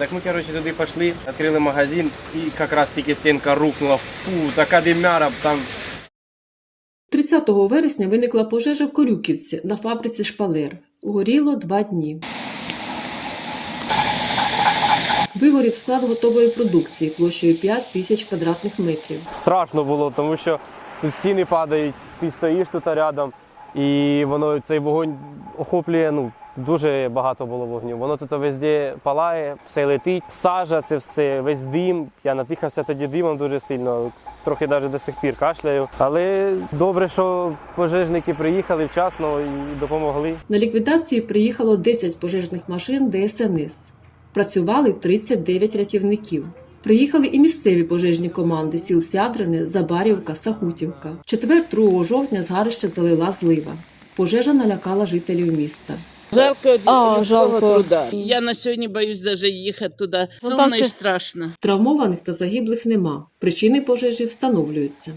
Так ми, коротше, туди пішли, відкрили магазин і якраз тільки стінка рухнула. Фу, така димяра, там 30 вересня виникла пожежа в Корюківці на фабриці шпалер. Горіло два дні. Вигорів склад готової продукції площею 5 тисяч квадратних метрів. страшно було, тому що тут стіни падають, ти стоїш тут рядом, і воно цей вогонь охоплює. Ну дуже багато було вогню. Воно тут везде палає, все летить. Сажа, це все, весь дим. Я надихався тоді димом дуже сильно. Трохи навіть до сих пір кашляю. Але добре, що пожежники приїхали вчасно і допомогли. На ліквідацію приїхало 10 пожежних машин ДСНС. Працювали 39 рятівників. Приїхали і місцеві пожежні команди сіл Сядрине, Забарівка, Сахутівка. Четвер 2 жовтня згарище залила злива. Пожежа налякала жителів міста. Жалко А, жалко. труда. Я на сьогодні боюсь навіть їхати туди. Ну, Сумно і страшно. Травмованих та загиблих нема. Причини пожежі встановлюються.